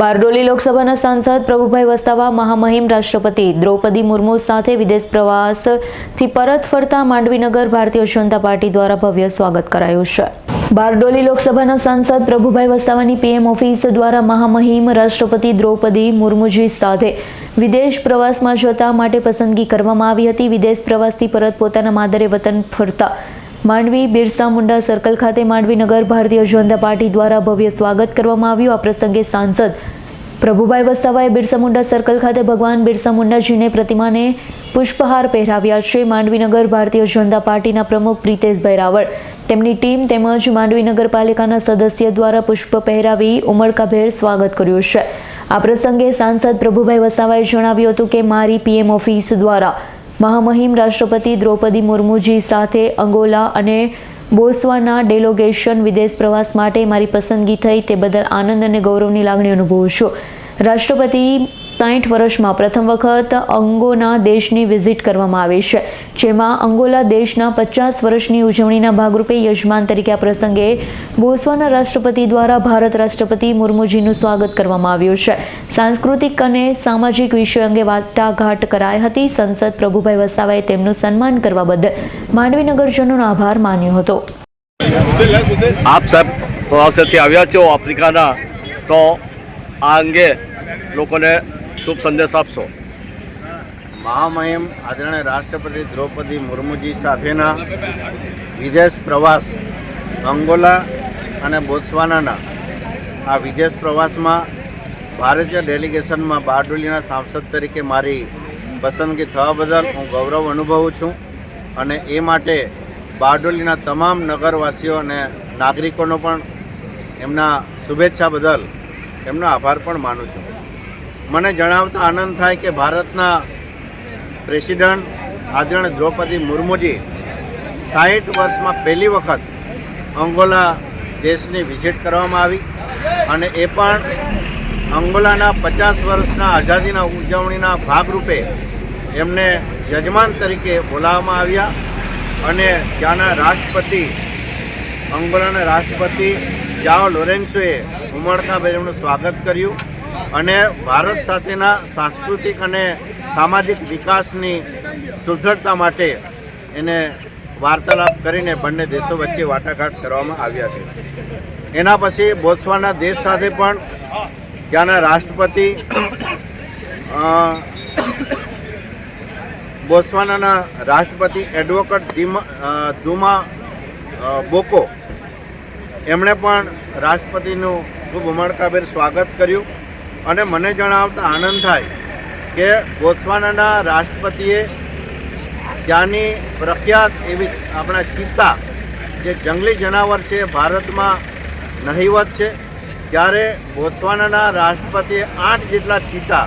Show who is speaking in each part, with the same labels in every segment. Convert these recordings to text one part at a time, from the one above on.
Speaker 1: બારડોલી લોકસભાના સાંસદ પ્રભુભાઈ વસ્તાવા મહામહિમ રાષ્ટ્રપતિ દ્રૌપદી મુર્મુ સાથે વિદેશ પ્રવાસથી પરત ફરતા માંડવીનગર ભારતીય જનતા પાર્ટી દ્વારા ભવ્ય સ્વાગત કરાયું છે. બારડોલી લોકસભાના સાંસદ પ્રભુભાઈ વસ્તાવાની પીએમ ઓફિસ દ્વારા મહામહિમ રાષ્ટ્રપતિ દ્રૌપદી મુર્મુજી સાથે વિદેશ પ્રવાસમાં જતા માટે પસંદગી કરવામાં આવી હતી. વિદેશ પ્રવાસથી પરત પોતાના માદરે વતન ફરતા માંડવી બિરસા મુંડા સર્કલ ખાતે માંડવીનગર ભારતીય જનતા પાર્ટી દ્વારા ભવ્ય સ્વાગત કરવામાં આવ્યું. આ પ્રસંગે સાંસદ પ્રભુભાઈ વસાવાએ બિરસા મુંડા સર્કલ ખાતે ભગવાન બિરસા મુંડાજીને પ્રતિમાને પુષ્પહાર પહેરાવ્યા છે. માંડવીનગર ભારતીય જનતા પાર્ટીના પ્રમુખ પ્રિતેશભાઈ રાવળ તેમની ટીમ તેમજ માંડવી નગરપાલિકાના સદસ્ય દ્વારા પુષ્પ પહેરાવી ઉમળકાભેર સ્વાગત કર્યું છે. આ પ્રસંગે સાંસદ પ્રભુભાઈ વસાવાએ જણાવ્યું હતું કે મારી પીએમ ઓફિસ દ્વારા મહામહિમ રાષ્ટ્રપતિ દ્રૌપદી મુર્મુજી સાથે અંગોલા અને બોસ્વાના ડેલોગેશન વિદેશ પ્રવાસ માટે મારી પસંદગી થઈ તે બદલ આનંદ અને ગૌરવની લાગણી અનુભવું છું. રાષ્ટ્રપતિ સાઠ વર્ષમાં પ્રથમ વખત અંગોના દેશની વિઝિટ કરવામાં આવી છે. જેમાં અંગોલા દેશના પચાસ વર્ષની ઉજવણીના ભાગરૂપે યજમાન તરીકે આ પ્રસંગે બોસવાના રાષ્ટ્રપતિ દ્વારા ભારત રાષ્ટ્રપતિ મુર્મુજીનું સ્વાગત કરવામાં આવ્યું છે. સાંસ્કૃતિક અને સામાજિક વિષય અંગે વાટાઘાટ કરાઈ હતી. સંસદ પ્રભુભાઈ વસાવાએ તેમનું સન્માન કરવા બદલ માંડવી નગરજનોનો આભાર માન્યો હતો.
Speaker 2: આપ સાહેબ આવ્યા છો આફ્રિકાના, તો આ અંગે લોકોને શુભ સંદેશ આપશો.
Speaker 3: મહામહિમ આદરણીય રાષ્ટ્રપતિ દ્રૌપદી મુર્મુજી સાથેના વિદેશ પ્રવાસ, અંગોલા અને બોત્સવાનાના આ વિદેશ પ્રવાસમાં ભારતીય ડેલિગેશનમાં બારડોલીના સાંસદ તરીકે મારી પસંદગી થવા બદલ હું ગૌરવ અનુભવું છું અને એ માટે બારડોલીના તમામ નગરવાસીઓ અને નાગરિકોનો પણ એમના શુભેચ્છા બદલ એમનો આભાર પણ માનું છું. મને જણાવતા આનંદ થાય કે ભારતના પ્રેસિડન્ટ આદરણીય દ્રૌપદી મુર્મુજી સાહીઠ વર્ષમાં પહેલી વખત અંગોલા દેશની વિઝિટ કરવામાં આવી અને એ પણ અંગોલાના પચાસ વર્ષના આઝાદીના ઉજવણીના ભાગરૂપે એમને યજમાન તરીકે બોલાવવામાં આવ્યા અને ત્યાંના રાષ્ટ્રપતિ, અંગોલાના રાષ્ટ્રપતિ જાઓ લોરેન્સોએ ઉમળકાભેર એમનું સ્વાગત કર્યું. અને ભારત સાથેના સાંસ્કૃતિક અને સામાજિક વિકાસની સુદૃઢતા માટે એને વાર્તાલાપ કરીને બંને દેશો વચ્ચે વાટાઘાટ કરવામાં આવ્યા છે. એના પછી બોત્સવાના દેશ સાથે પણ ત્યાંના રાષ્ટ્રપતિ બોત્સવાનાના રાષ્ટ્રપતિ એડવોકેટ ધુમા બોકો. એમણે પણ રાષ્ટ્રપતિનું ખૂબ ઉમળકાભેર સ્વાગત કર્યું. અને મને જણાવતા આનંદ થાય કે બોત્સવાનાના રાષ્ટ્રપતિએ ત્યાંની પ્રખ્યાત એવી આપણા ચિત્તા જે જંગલી જનાવર છે ભારતમાં નહીવત છે. ત્યારે બોત્સવાનાના રાષ્ટ્રપતિએ આઠ જેટલા ચિત્તા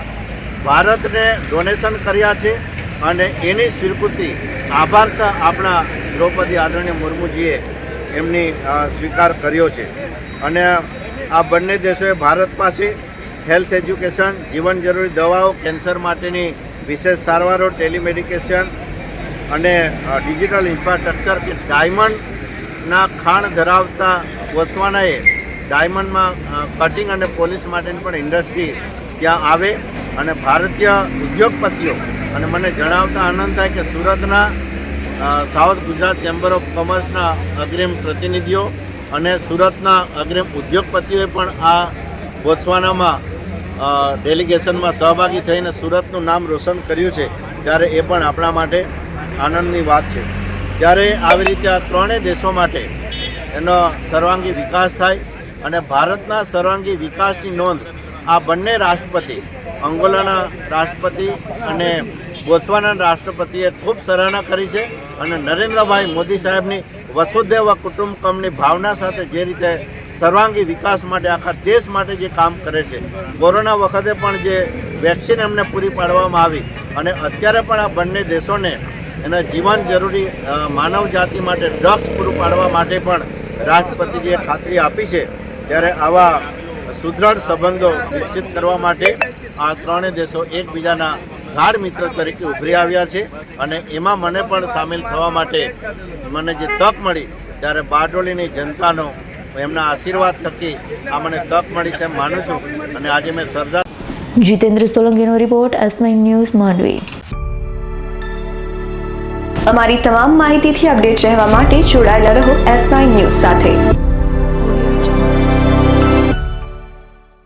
Speaker 3: ભારતને ડોનેશન કર્યા છે અને એની સ્વીકૃતિ આભાર આપણા દ્રૌપદી આદરણીય મુર્મુજીએ એમની સ્વીકાર કર્યો છે. અને આ બંને દેશોએ ભારત પાસે હેલ્થ એજ્યુકેશન, જીવન જરૂરી દવાઓ, કેન્સર માટેની વિશેષ સારવારો, ટેલિમેડિકેશન અને ડિજિટલ ઇન્ફ્રાસ્ટ્રક્ચર કે ડાયમંડના ખાણ ધરાવતા બોત્સવાનાએ ડાયમંડમાં કટિંગ અને પોલીસ માટેની પણ ઇન્ડસ્ટ્રી ત્યાં આવે અને ભારતીય ઉદ્યોગપતિઓ અને મને જણાવતા આનંદ થાય કે સુરતના સાઉથ ગુજરાત ચેમ્બર ઓફ કોમર્સના અગ્રિમ પ્રતિનિધિઓ અને સુરતના અગ્રીમ ઉદ્યોગપતિઓએ પણ આ બોત્સવાનામાં ડેલિગેશનમાં સહભાગી થઈને સુરતનું નામ રોશન કર્યું છે, ત્યારે એ પણ આપણા માટે આનંદની વાત છે. ત્યારે આવી રીતે આ ત્રણેય દેશો માટે એનો સર્વાંગી વિકાસ થાય અને ભારતના સર્વાંગી વિકાસની નોંધ આ બંને રાષ્ટ્રપતિ, અંગોલાના રાષ્ટ્રપતિ અને બોત્સવાના રાષ્ટ્રપતિએ ખૂબ સરાહના કરી છે અને નરેન્દ્રભાઈ મોદી સાહેબની વસુદેવ કુટુંબકમની ભાવના સાથે જે રીતે સર્વાંગી વિકાસ માટે, આખા દેશ માટે જે કામ કરે છે. કોરોના વખતે પણ જે વેક્સિન એમને પૂરી પાડવામાં આવી અને અત્યારે પણ આ બંને દેશોને એના જીવન જરૂરી માનવ જાતિ માટે ડ્રગ્સ પૂરું પાડવા માટે પણ રાષ્ટ્રપતિજીએ ખાતરી આપી છે. ત્યારે આવા સુદૃઢ સંબંધો વિકસિત કરવા માટે આ ત્રણેય દેશો એકબીજાના ગાઢ મિત્ર તરીકે ઉભરી આવ્યા છે અને એમાં મને પણ સામેલ થવા માટે મને જે તક મળી, ત્યારે બારડોલીની જનતાનો એમના આશીર્વાદ થકી આ મને તક મળી છે માનું છું. અને આજે મેં સરદાર
Speaker 1: જીતેન્દ્ર સોલંકીનો રિપોર્ટ એસ ન્યૂઝ માંડવી.
Speaker 4: અમારી તમામ માહિતીથી અપડેટ રહેવા માટે જોડાયેલા રહો એસ ન્યૂઝ સાથે.